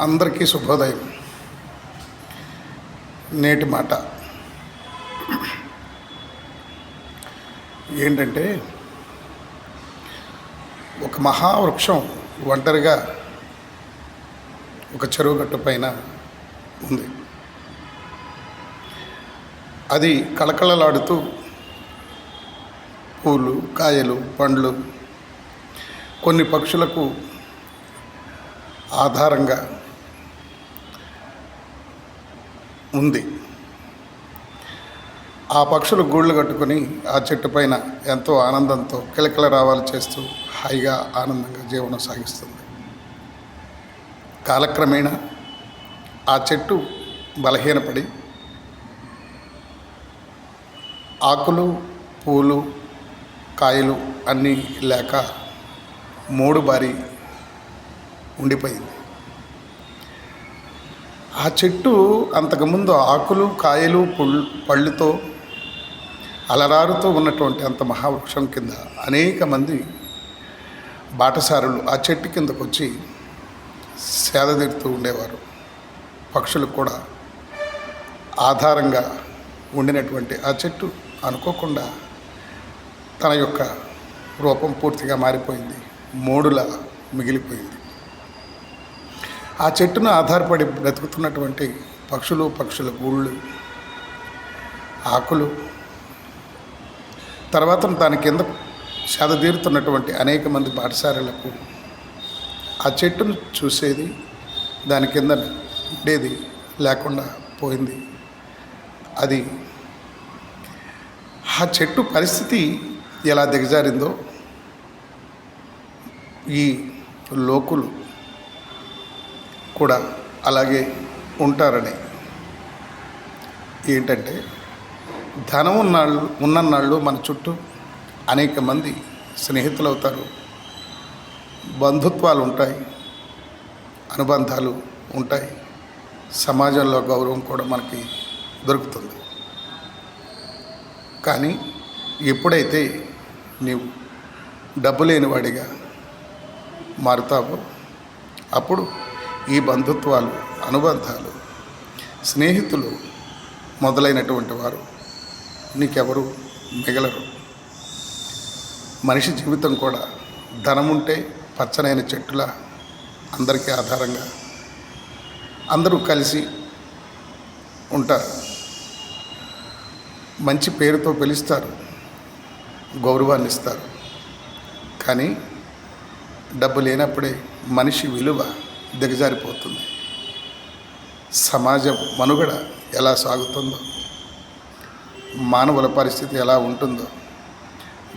అందరికీ శుభోదయం. నేటి మాట. ఏంటంటే ఒక మహావృక్షం ఒంటరిగా ఒక చెరువు గట్టు పైన ఉంది. అది కళకళలాడుతూ పూలు కాయలు పండ్లు కొన్ని పక్షులకు ఆధారంగా ఉంది. ఆ పక్షులు గూళ్ళు కట్టుకొని ఆ చెట్టు పైన ఎంతో ఆనందంతో కిలకిల రావాలు చేస్తూ హాయిగా ఆనందంగా జీవనం సాగిస్తుంది. కాలక్రమేణా ఆ చెట్టు బలహీనపడి ఆకులు పూలు కాయలు అన్నీ లేక మూడు బారి ఉండిపోయింది. ఆ చెట్టు అంతకుముందు ఆకులు కాయలు పుల్ పళ్ళుతో అలరారుతో ఉన్నటువంటి అంత మహావృక్షం కింద అనేక మంది బాటసారులు ఆ చెట్టు కిందకు వచ్చి సేద తీరుతూ ఉండేవారు. పక్షులకు కూడా ఆధారంగా ఉండినటువంటి ఆ చెట్టు అనుకోకుండా తన యొక్క రూపం పూర్తిగా మారిపోయింది. మోడులా మిగిలిపోయింది. ఆ చెట్టును ఆధారపడి బ్రతుకుతున్నటువంటి పక్షులు పక్షుల గూళ్ళు ఆకులు. తర్వాత దాని కింద సేదతీరుతున్నటువంటి అనేక మంది పాఠశాలలకు ఆ చెట్టును చూసేది దాని కింద ఉండేది లేకుండా పోయింది. అది ఆ చెట్టు పరిస్థితి ఎలా దిగజారిందో ఈ లోకులు కూడా అలాగే ఉంటారని. ఏంటంటే ధనం ఉన్నాళ్ళు ఉన్నన్నాళ్ళు మన చుట్టూ అనేక మంది స్నేహితులు అవుతారు బంధుత్వాలు ఉంటాయి. అనుబంధాలు ఉంటాయి. సమాజంలో గౌరవం కూడా మనకి దొరుకుతుంది. కానీ ఎప్పుడైతే నీవు డబ్బు లేనివాడిగా మారుతావో అప్పుడు ఈ బంధుత్వాలు అనుబంధాలు స్నేహితులు మొదలైనటువంటి వారు నీకెవరు మిగలరు. మనిషి జీవితం కూడా ధనముంటే పచ్చనైన చెట్టుల అందరికీ ఆధారంగా అందరూ కలిసి ఉంటారు. మంచి పేరుతో పిలుస్తారు గౌరవాన్ని ఇస్తారు కానీ డబ్బు లేనప్పుడే మనిషి విలువ దిగజారిపోతుంది. సమాజ మనుగడ ఎలా సాగుతుందో మానవుల పరిస్థితి ఎలా ఉంటుందో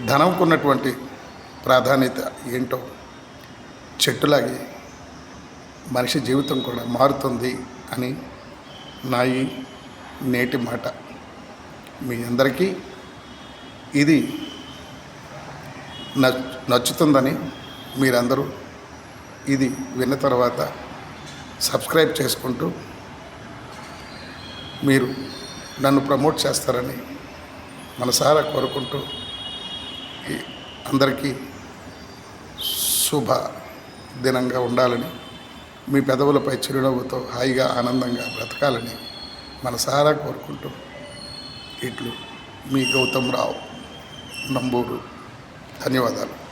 ధనంకున్నటువంటి ప్రాధాన్యత ఏంటో చెట్టులాగే మనిషి జీవితం కూడా మారుతుంది అని నా ఈ నేటి మాట. మీ అందరికీ ఇది నచ్చుతుందని మీరందరూ ఇది విన్న తర్వాత సబ్స్క్రైబ్ చేసుకుంటూ మీరు నన్ను ప్రమోట్ చేస్తారని మనసారా కోరుకుంటూ అందరికీ శుభ దినంగా ఉండాలని మీ పెదవులపై చిరునవ్వుతో హాయిగా ఆనందంగా బ్రతకాలని మనసారా కోరుకుంటూ ఇట్లు మీ గౌతమ్ రావు నంబూరు. ధన్యవాదాలు.